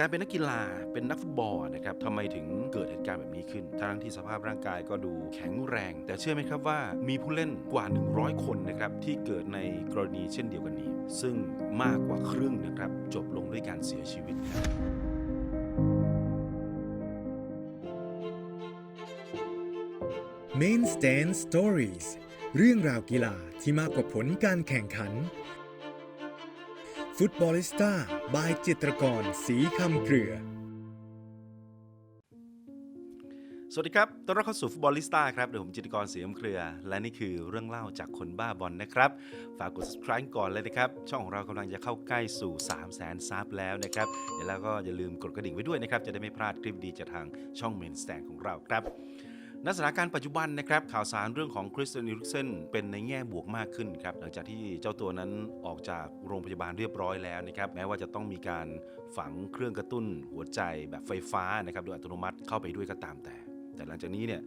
การเป็นนักกีฬาเป็นนักฟุตบอลนะครับทำไมถึงเกิดเหตุการณ์แบบนี้ขึ้น ทั้งที่สภาพร่างกายก็ดูแข็งแรง แต่เชื่อไหมครับว่ามีผู้เล่นกว่า 100 คนนะครับที่เกิดในกรณีเช่นเดียวกันนี้ ซึ่งมากกว่าครึ่งนะครับจบลงด้วยการเสียชีวิตครับ Main Stand Stories เรื่องราวกีฬาที่มากกว่าผลการแข่งขัน ฟุตบอลิสต้า บายจิตรกร สีคำเครือ สวัสดีครับ ต้อนรับเข้าสู่ฟุตบอลลิสต้าครับ เดี๋ยวผมจิตรกรเสียมเครือ และนี่คือเรื่องเล่าจากคนบ้าบอลนะครับ ฝากกด subscribe ก่อนเลยนะครับ ช่องของเรากำลังจะเข้าใกล้สู่ 3 0 0แสนซับแล้วนะครับเดี๋ยวแล้วก็อย่าลืมกดกระดิ่งไว้ด้วยนะครับ จะได้ไม่พลาดคลิปดีจากทางช่องเมนสแตนของเราครับ ณสถานการณ์ปัจจุบันนะครับข่าวสารเรื่องของคริสเตียนอิริกเซนเป็นในแง่บวกมากขึ้นครับหลังจากที่เจ้าตัวนั้นออกจากโรงพยาบาลเรียบร้อยแล้วนะครับแม้ว่าจะต้องมีการฝังเครื่องกระตุ้นหัวใจแบบไฟฟ้านะครับโดยอัตโนมัติเข้าไปด้วยก็ตามแต่ แต่หลังจากนี้เนี่ย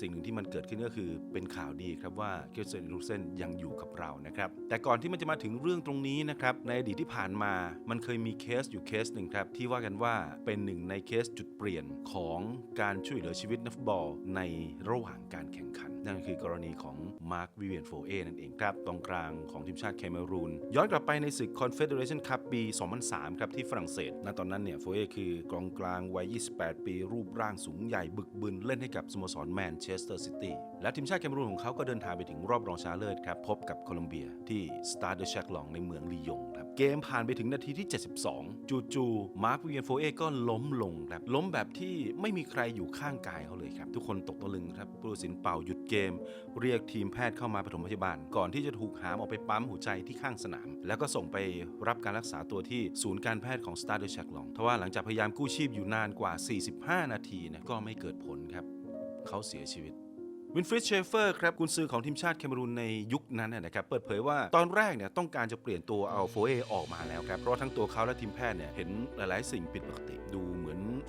สิ่งหนึ่งที่มันเกิดขึ้นก็คือเป็นข่าวดีครับว่าเคริสเซนอิริกเซนยังอยู่กับเรานะครับแต่ก่อนที่มันจะมาถึงเรื่องตรงนี้นะครับในอดีตที่ผ่านมามันเคยมีเคสอยู่เคสหนึ่งครับที่ว่ากันว่าเป็นหนึ่งในเคสจุดเปลี่ยนของการช่วยเหลือชีวิตนักฟุตบอลในระหว่างการแข่งขัน นั่นคือกรณีของมาร์ควิเวียนโฟเอนั่นเองครับตรงกลางของทีมชาติแคเมรูน ย้อนกลับไปในศึก Confederation Cup ปี 2003 ครับที่ฝรั่งเศสณตอนนั้นเนี่ยโฟเอคือกองกลางวัย 28 ปี รูปร่างสูงใหญ่บึกบึนเล่นให้กับสโมสรแมนเชสเตอร์ซิตี้ และทีมชาติแคเมรูนของเขาก็เดินทางไปถึงรอบรองชนะเลิศครับ พบกับโคลอมเบียที่สตาร์เดอ c แชกลองในเมืองลียงครับ เกมผ่านไปถึงนาทีที่ 72 จู่ๆมาร์ควิเวียนโฟเอก็ล้มลงครับ ล้มแบบที่ไม่มีใครอยู่ข้างกายเขาเลยครับ ทุกคนตกตะลึงครับผู้ตัดสินเป่าหยุดเกม เรียกทีมแพทย์เข้ามาปฐมพยาบาล ก่อนที่จะถูกหามออกไปปั๊มหัวใจที่ข้างสนาม แล้วก็ส่งไปรับการรักษาตัวที่ศูนย์การแพทย์ของสตาร์เดอ c แชกลองทว่าหลังจากพยายามกู้ชีพอยู่นานกว่า 45 นาทีนะก็ไม่เกิดผลครับเขาเสียชีวิต วินฟริดเชฟเฟอร์ครับกุนซือของทีมชาติแคเมรูนในยุคนั้นนะครับเปิดเผยว่าตอนแรกเนี่ยต้องการจะเปลี่ยนตัวเอาโฟเอออกมาแล้วครับเพราะทั้งตัวเขาและทีมแพทย์เนี่ยเห็นหลายๆ สิ่งผิดปกติดู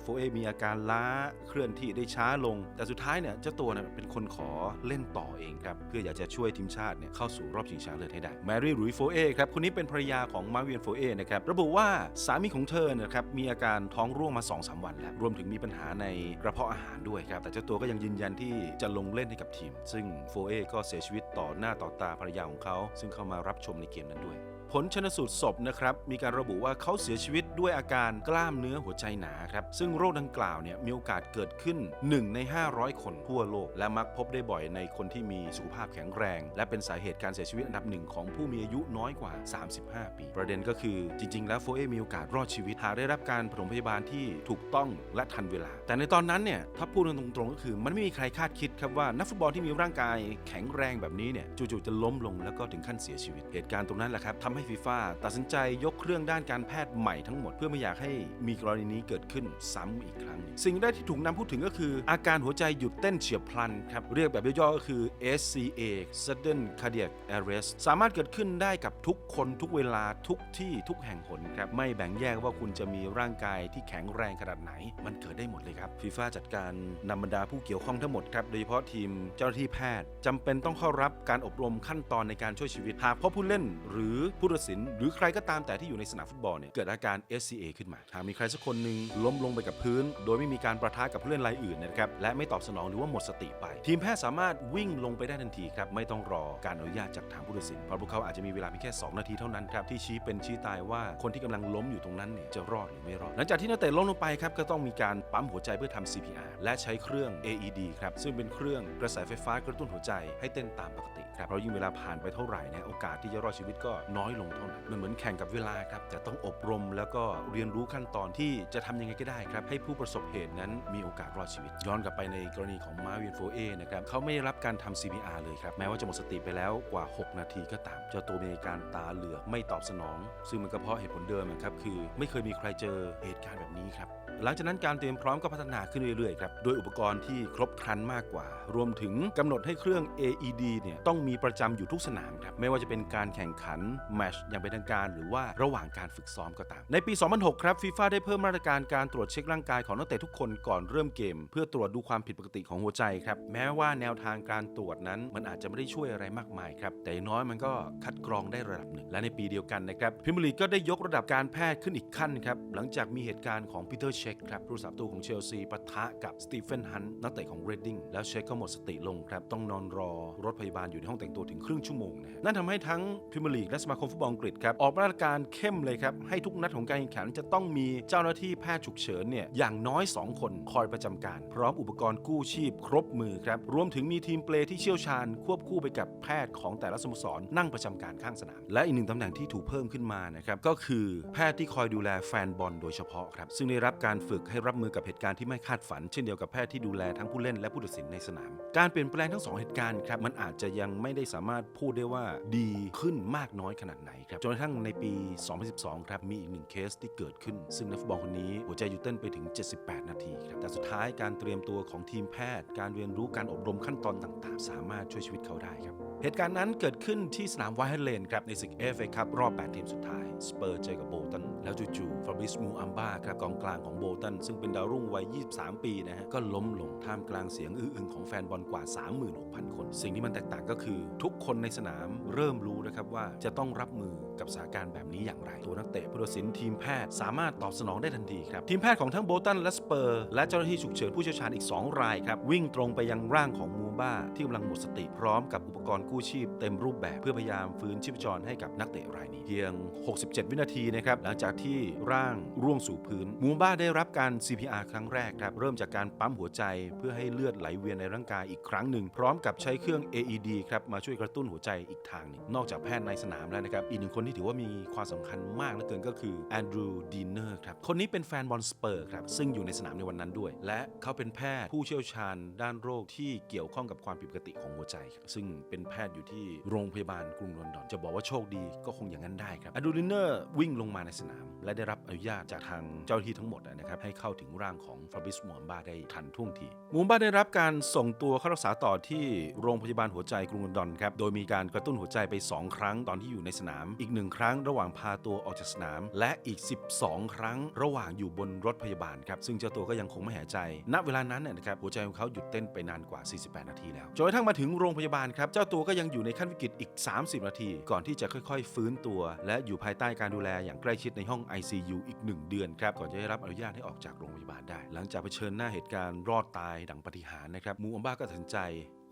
โฟเอมีอาการล้าเคลื่อนที่ได้ช้าลง แต่สุดท้ายเนี่ยเจ้าตัวเนี่ยเป็นคนขอเล่นต่อเองครับเพื่ออยากจะช่วยทีมชาติเนี่ยเข้าสู่รอบชิงชนะเลิศให้ได้แมรี่รุยโฟเอครับคนนี้เป็นภรรยาของมาเวียนโฟเอนะครับระบุว่าสามีของเธอนะครับมีอาการท้องร่วงมา2-3วันแล้วรวมถึงมีปัญหาในกระเพาะอาหารด้วยครับแต่เจ้าตัวก็ยังยืนยันที่จะลงเล่นให้กับทีม ซึ่งโฟเอก็เสียชีวิตต่อหน้าต่อตาภรรยาของเขา ซึ่งเข้ามารับชมในเกมนั้นด้วย ผลชนสูตรศพนะครับมีการระบุว่าเขาเสียชีวิตด้วยอาการกล้ามเนื้อหัวใจหนาครับซึ่งโรคดังกล่าวเนี่ยมีโอกาสเกิดขึ้น 1 ใน 500 คนทั่วโลก และมักพบได้บ่อยในคนที่มีสุขภาพแข็งแรง และเป็นสาเหตุการเสียชีวิตอันดับหนึ่งของผู้มีอายุน้อยกว่า 35 ปี ประเด็นก็คือจริง ๆ แล้วโฟเอมีโอกาสรอดชีวิต หากได้รับการปฐมพยาบาลที่ถูกต้องและทันเวลา แต่ในตอนนั้นเนี่ยถ้าพูดตรงๆก็คือ มันไม่มีใครคาดคิดครับว่านักฟุตบอลที่มีร่างกายแข็งแรงแบบนี้เนี่ยจู่ๆจะล้มลงแล้วก็ถึงขั้นเสียชีวิตเหตุการณ์ตรงนั้นแหละครับทำให้ฟีฟ่าตัดสินใจยกเครื่องด้านการแพทย์ใหม่ทั้งหมด เพื่อไม่อยากให้มีกรณีนี้เกิดขึ้นซ้ำอีกครั้ง สิ่งแรกที่ถูกนำพูดถึงก็คือ อาการหัวใจหยุดเต้นเฉียบพลันครับ เรียกแบบย่อๆก็คือ SCA Sudden Cardiac Arrest สามารถเกิดขึ้นได้กับทุกคนทุกเวลาทุกที่ทุกแห่งหนครับไม่แบ่งแยกว่าคุณจะมีร่างกายที่แข็งแรงขนาดไหน มันเกิดได้หมดเลยครับฟีฟ่าจัดการนำบรรดาผู้เกี่ยวข้องทั้งหมดครับโดยเฉพาะทีมเจ้าหน้าที่แพทย์จำเป็นต้องเข้ารับการอบรมขั้นตอนในการช่วยชีวิตหากพบผู้เล่น หรือผู้ตัดสิน หรือใครก็ตามแต่ที่อยู่ในสนามฟุตบอลเนี่ยเกิดอาการ SCA ขึ้นมา หากมีใครสักคนหนึ่งล้มลงไปกับพื้น โดยไม่มีการประทะกับผู้เล่นรายอื่นนะครับและไม่ตอบสนองหรือว่าหมดสติไป ทีมแพทย์สามารถวิ่งลงไปได้ทันทีครับไม่ต้องรอการอนุญาตจากทางผู้ตัดสินเพราะพวกเขาอาจจะมีเวลาเพียงแค่ 2 นาทีเท่านั้นครับที่ชี้เป็นชี้ตายว่าคนที่กำลังล้มอยู่ตรงนั้นเนี่ยจะรอดหรือไม่รอดหลังจากที่นักเตะล้มลงไปครับก็ต้องมีการปั๊มหัวใจเพื่อทำ CPR และใช้เครื่อง AED ครับซึ่งเป็นเครื่องกระแสไฟฟ้ากระตุ้นหัวใจให้เต้นตามปกติครับเพราะยิ่งเวลาผ่านไปเท่าไหร่เนี่ยโอกาสที่จะรอดชีวิตก็น้อยลงเท่านั้นมันเหมือนแข่งกับเวลาครับ แต่ต้องอบรมแล้วก็เรียนรู้ขั้นตอนที่จะทำยังไงก็ได้ครับ ให้ผู้ประสบเหตุนั้นมีโอกาสรอดชีวิต ย้อนกลับไปในกรณีของมาเวียนโฟเอนะครับเขาไม่ได้รับการทำ CPR เลยครับ แม้ว่าจะหมดสติไปแล้วกว่า 6 นาทีก็ตาม เจ้าตัวมีอาการตาเหลือกไม่ตอบสนอง ซึ่งมันก็เพราะเหตุผลเดิมครับคือไม่เคยมีใครเจอเหตุการณ์แบบนี้ครับ หลังจากนั้นการเตรียมพร้อมก็พัฒนาขึ้นเรื่อยๆครับโดยอุปกรณ์ที่ครบครันมากกว่า รวมถึงกำหนดให้เครื่อง AED เนี่ยต้องมีประจำอยู่ทุกสนามครับไม่ว่าจะเป็นการแข่งขันแมชอย่างเป็นทางการหรือว่าระหว่างการฝึกซ้อมก็ตาม ในปี 2006 ครับฟีฟ่าได้เพิ่มมาตรการการตรวจเช็คร่างกายของนักเตะทุกคนก่อนเริ่มเกม เพื่อตรวจดูความผิดปกติของหัวใจครับแม้ว่าแนวทางการตรวจนั้น มันอาจจะไม่ได้ช่วยอะไรมากมายครับแต่น้อยมันก็คัดกรองได้ระดับหนึ่ง และในปีเดียวกันนะครับพิมลีกก็ได้ยกระดับการแพทย์ขึ้นอีกขั้นครับหลังจากมีเหตุการณ์ของปีเตอร์เชคครับผู้รักษาประตูของเชลซีปะทะกับสตีเฟนฮันต์นักเตะของเรดดิ้งแล้วเช็คก็หมดสติลงครับต้องนอนรอรถพยาบาลอยู่ในห้องแต่งตัวถึงครึ่งชั่วโมงนะนั่นทำให้ทั้งพรีเมียร์ลีกและสมาคมฟุตบอลอังกฤษครับออกมาตรการเข้มเลยครับให้ทุกนัดของการแข่งขันจะต้องมีเจ้าหน้าที่แพทย์ฉุกเฉินเนี่ยอย่างน้อย 2 คนคอยประจำการ พร้อมอุปกรณ์กู้ชีพครบมือครับรวมถึงมีทีมเปลที่เชี่ยวชาญ ควบคู่ไปกับแพทย์ของแต่ละสโมสรนั่งประจำการข้างสนาม และอีกหนึ่งตำแหน่งที่ถูกเพิ่มขึ้นมานะครับก็คือแพทย์ที่คอยดูแลแฟนบอลโดยเฉพาะครับซึ่งได้รับการฝึกให้รับมือกับเหตุการณ์ที่ไม่คาดฝัน เช่นเดียวกับแพทย์ที่ดูแลทั้งผู้เล่นและผู้ตัดสินในสนาม การเปลี่ยนแปลงทั้งสองเหตุการณ์ครับมันอาจจะยังไม่ได้สามารถพูดได้ว่าดีขึ้นมากน้อยขนาดไหนครับจนกระทั่งในปี 2012 ครับมีอีกหนึ่งเคสที่เกิดขึ้น ซึ่งนักฟุตบอลคนนี้หัวใจหยุดเต้นไปถึง 78 นาทีครับแต่สุดท้ายการเตรียมตัวของทีมแพทย์ การเรียนรู้การอบรมขั้นตอนต่างๆ สามารถช่วยชีวิตเขาได้ครับ เหตุการณ์นั้นเกิดขึ้นที่สนามไวท์เฮดเลนครับในศึกเอฟเอคัพรอบ 8 ทีมสุดท้าย สเปอร์เจอกับโบตัน แล้วจู่ๆฟาบริสมูอัมบาครับกองกลางของโบตัน ซึ่งเป็นดาวรุ่งวัย 23 ปีนะฮะก็ล้มลงท่ามกลางเสียงอื้ออึงของแฟนบอลกว่า 36,000 คน สิ่งที่มันแตกต่างก็คือ ทุกคนในสนามเริ่มรู้นะครับว่าจะต้องรับมือกับสถานการณ์แบบนี้อย่างไร ตัวนักเตะผู้ตัดสินทีมแพทย์สามารถตอบสนองได้ทันทีครับทีมแพทย์ของทั้งโบตันและสเปอร์และเจ้าหน้าที่ฉุกเฉินผู้เชี่ยวชาญอีก 2 รายครับวิ่งตรงไปยังร่างของมูบ้าที่กำลังหมดสติพร้อมกับอุปกรณ์กู้ชีพเต็มรูปแบบเพื่อพยายามฟื้นชีพจรให้กับนักเตะรายนี้ เพียง 67 วินาทีนะครับหลังจากที่ร่างร่วงสู่พื้นมูบ้าได้รับการ CPR ครั้งแรกครับเริ่มจากการปั๊มหัวใจเพื่อให้เลือดไหลเวียนในร่างกายอีกครั้งหนึ่ง พร้อมกับใช้เครื่อง AED ครับมาช่วยกระตุ้นหัวใจอีกทางหนึ่งนอกจากแพทย์ในสนามแล้วนะครับอีกหนึ่งคนที่ถือว่ามีความสำคัญมากเหลือเกินก็คือแอนดรูดีเนอร์ครับคนนี้เป็นแฟนบอลสเปอร์ครับซึ่งอยู่ในสนามในวันนั้นด้วย และเขาเป็นแพทย์ผู้เชี่ยวชาญด้านโรคที่เกี่ยวข้องกับความผิดปกติของหัวใจ ซึ่งเป็นแพทย์อยู่ที่โรงพยาบาลกรุงลอนดอน จะบอกว่าโชคดีก็คงอย่างนั้นได้ครับอนดรูดีเนอร์วิ่งลงมาในสนาม และได้รับอนุญาตจากทางเจ้าหน้าที่ทั้งหมดนะครับให้เข้าถึงร่างของฟาบิสมูมบ้าได้ทันท่วงทีมูมบ้าได้รับการส่งตัวเข้ารักษาต่อที่โรงพยาบาลหัวใจกรุงลอนดอนครับโดยมีการกระตุ้นหัวใจไป 2 ครั้งตอนที่อยู่ในสนาม อีกหนึ่งครั้งระหว่างพาตัวออกจากสนาม และอีก 12 ครั้งระหว่างอยู่บนรถพยาบาลครับซึ่งเจ้าตัวก็ยังคงไม่หายใจ ณเวลานั้นนยนะครับหัวใจของเขาหยุดเต้นไปนานกว่า 48 นาทีแล้วจนกระทั่งมาถึงโรงพยาบาลครับเจ้าตัวก็ยังอยู่ในขั้นวิกฤตอีก 30 นาที ก่อนที่จะค่อยๆ ฟื้นตัว และอยู่ภายใต้การดูแลอย่างใกล้ชิดในห้อง ICU อีก 1 เดือนครับก่อนจะได้รับอนุญาตให้ออกจากโรงพยาบาลได้ หลังจากเผชิญหน้าเหตุการณ์รอดตายดังปาฏิหารย์นะครับมูอัมบ้าก็ตัดสินใจ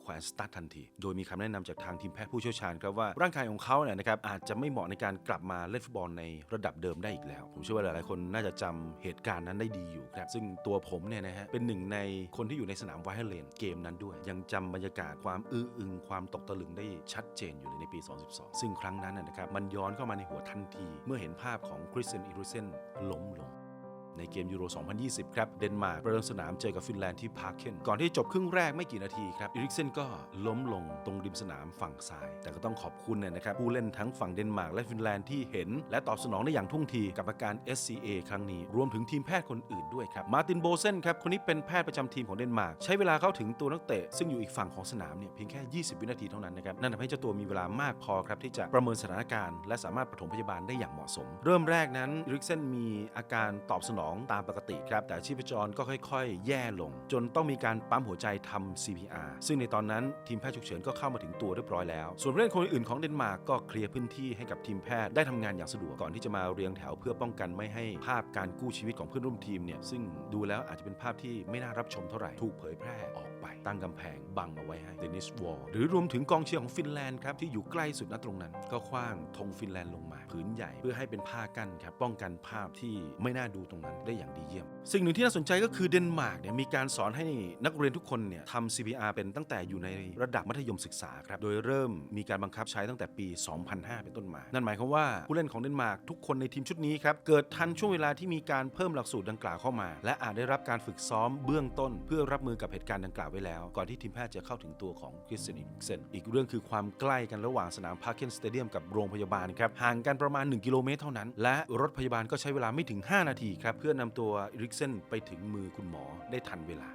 แขวนสตาร์ททันที โดยมีคำแนะนำจากทางทีมแพทย์ผู้เชี่ยวชาญครับว่าร่างกายของเขาเนี่ยนะครับอาจจะไม่เหมาะในการกลับมาเล่นฟุตบอลในระดับเดิมได้อีกแล้ว ผมเชื่อว่าหลายๆคนน่าจะจำเหตุการณ์นั้นได้ดีอยู่ครับซึ่งตัวผมเนี่ยนะฮะเป็นหนึ่งในคนที่อยู่ในสนามไวท์เลนเกมนั้นด้วย ยังจำบรรยากาศความอื้ออึงความตกตะลึงได้ชัดเจนอยู่เลยในปี 2012 ซึ่งครั้งนั้นนะครับมันย้อนเข้ามาในหัวทันที เมื่อเห็นภาพของคริสเซนอีรุเซนล้มลง ในเกมยูโร 2020 ครับ เดนมาร์กประเดิมสนามเจอกับฟินแลนด์ที่พาร์คเคนก่อนที่จบครึ่งแรกไม่กี่นาทีครับอีริกเซนก็ล้มลงตรงริมสนามฝั่งซ้าย แต่ก็ต้องขอบคุณเนี่ยนะครับ ผู้เล่นทั้งฝั่งเดนมาร์กและฟินแลนด์ที่เห็น และตอบสนองได้อย่างทุ่งทีกับอาการ SCA ครั้งนี้ รวมถึงทีมแพทย์คนอื่นด้วยครับ มาร์ตินโบเซนครับคนนี้เป็นแพทย์ประจำทีมของเดนมาร์กใช้เวลาเข้าถึงตัวนักเตะซึ่งอยู่อีกฝั่งของสนามเนี่ยเพียงแค่ 20 วินาทีเท่านั้นนะครับนั่นทำให้เจ้าตัวมีเวลามากพอครับที่จะประเมินสถานการณ์และสามารถปฐมพยาบาลได้อย่างเหมาะสม เริ่มแรกนั้นอีริกเซนมีอาการตอบสนองตามปกติครับ แต่ชีพจรก็ค่อยๆ แย่ลง จนต้องมีการปั๊มหัวใจทำ CPR ซึ่งในตอนนั้นทีมแพทย์ฉุกเฉินก็เข้ามาถึงตัวเรียบร้อยแล้ว ส่วนเพื่อนคนอื่นของเดนมาร์กก็เคลียร์พื้นที่ให้กับทีมแพทย์ได้ทำงานอย่างสะดวกก่อนที่จะมาเรียงแถวเพื่อป้องกันไม่ให้ภาพการกู้ชีวิตของเพื่อนร่วมทีมเนี่ยซึ่งดูแล้วอาจจะเป็นภาพที่ไม่น่ารับชมเท่าไหร่ถูกเผยแพร่ออก ไป ตั้งกำแพงบังเอาไว้ให้เดนิสวอลหรือรวมถึงกองเชียร์ของฟินแลนด์ครับที่อยู่ใกล้สุดณตรงนั้น ก็คว้างธงฟินแลนด์ลงมาผืนใหญ่เพื่อให้เป็นผ้ากั้นครับป้องกันภาพที่ไม่น่าดูตรงนั้นได้อย่างดีเยี่ยม สิ่งหนึ่งที่น่าสนใจก็คือเดนมาร์กเนี่ยมีการสอนให้นักเรียนทุกคนเนี่ยทำ CPR เป็นตั้งแต่อยู่ในระดับมัธยมศึกษาครับโดยเริ่มมีการบังคับใช้ตั้งแต่ปี 2005 เป็นต้นมา นั่นหมายความว่าผู้เล่นของเดนมาร์กทุกคนในทีมชุดนี้ครับเกิดทันช่วงเวลาที่มีการเพิ่มหลักสูตรดังกล่าวเข้ามา และอาจได้รับการฝึกซ้อมเบื้องต้น เพื่อรับมือกับเหตุการณ์ดังกล่าวไว้แล้ว ก่อนที่ทีมแพทย์จะเข้าถึงตัวของคริสเตียนอีกเซนอีกเรื่องคือความใกล้กันระหว่างสนามพาร์เคนสเตเดียมกับโรงพยาบาลครับห่างกันประมาณ 1 กิโลเมตรเท่านั้น และรถพยาบาลก็ใช้เวลาไม่ถึง 5 นาทีครับเพื่อนำตัวอีริกเซนไปถึงมือคุณหมอได้ทันเวลา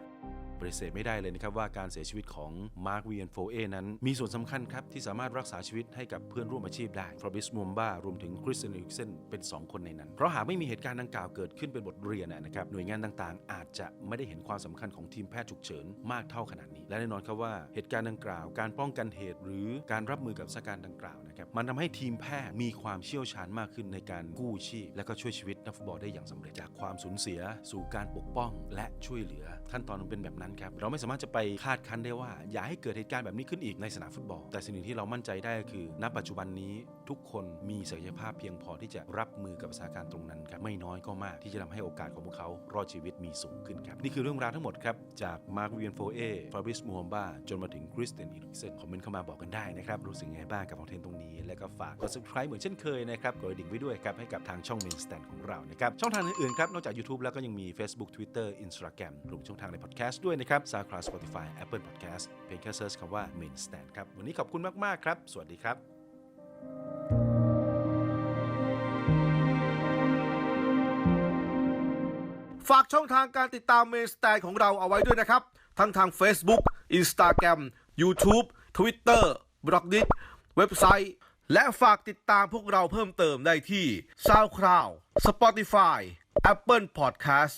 ปฏิเสธไม่ได้เลยนะครับว่าการเสียชีวิตของมาร์ควีนโฟเอนั้น มีส่วนสำคัญครับ ที่สามารถรักษาชีวิตให้กับเพื่อนร่วมอาชีพได้ฟรอบิสมูมบ้ารวมถึงคริสเตนอิกเซนเป็น 2 คนในนั้น เพราะหากไม่มีเหตุการณ์ดังกล่าวเกิดขึ้นเป็นบทเรียนนะครับหน่วยงานต่างๆ อาจจะไม่ได้เห็นความสำคัญของทีมแพทย์ฉุกเฉินมากเท่าขนาดนี้ และแน่นอนครับว่าเหตุการณ์ดังกล่าว การป้องกันเหตุ หรือการรับมือกับสถานการณ์ดังกล่าวนะครับมันทำให้ทีมแพทย์มีความเชี่ยวชาญมากขึ้นในการกู้ชีพและก็ช่วยชีวิตนักฟุตบอลได้อย่างสำเร็จจากความสูญเสีย สู่การปกป้องและช่วยเหลือขั้นตอนมันเป็นแบบนั้นครับเราไม่สามารถจะไปคาดคั้นได้ว่า อย่าให้เกิดเหตุการณ์แบบนี้ขึ้นอีกในสนามฟุตบอล แต่สิ่งหนึ่งที่เรามั่นใจได้ก็คือ ณ ปัจจุบันนี้ทุกคนมีศักยภาพเพียงพอที่จะรับมือกับสถานการณ์ตรงนั้นครับไม่น้อยก็มากที่จะทำให้โอกาสของพวกเขารอดชีวิตมีสูงขึ้นครับนี่คือเรื่องราวทั้งหมดครับจากมาร์คเวียนโฟเอฟาบริสมูฮัมบาจนมาถึงคริสเตนอีลิกเซนคอมเมนต์เข้ามาบอกกันได้นะครับรู้สึกไงบ้างกับคอนเทนต์ตรงนี้ และก็ฝากกด subscribe เหมือนเช่นเคยนะครับกดกระดิ่งไว้ด้วยครับให้กับทางช่องเมนสแตนของเรานะครับช่องทางอื่นๆครับนอกจาก YouTube แล้วก็ยังมี Facebook Twitter Instagram รวมช่องทางใน Podcast ด้วยนะครับ SoundCloud Spotify Apple Podcast เพียงแค่เซิร์ชคำว่า Main Stand ครับ วันนี้ขอบคุณมาก ๆ ครับ สวัสดีครับฝากช่องทางการติดตามเมนสแตนของเราเอาไว้ด้วยนะครับ ทั้งทาง Facebook Instagram YouTube Twitter b l o g d i t เว็บไซต์ และฝากติดตามพวกเราเพิ่มเติมได้ที่ SoundCloud Spotify Apple Podcast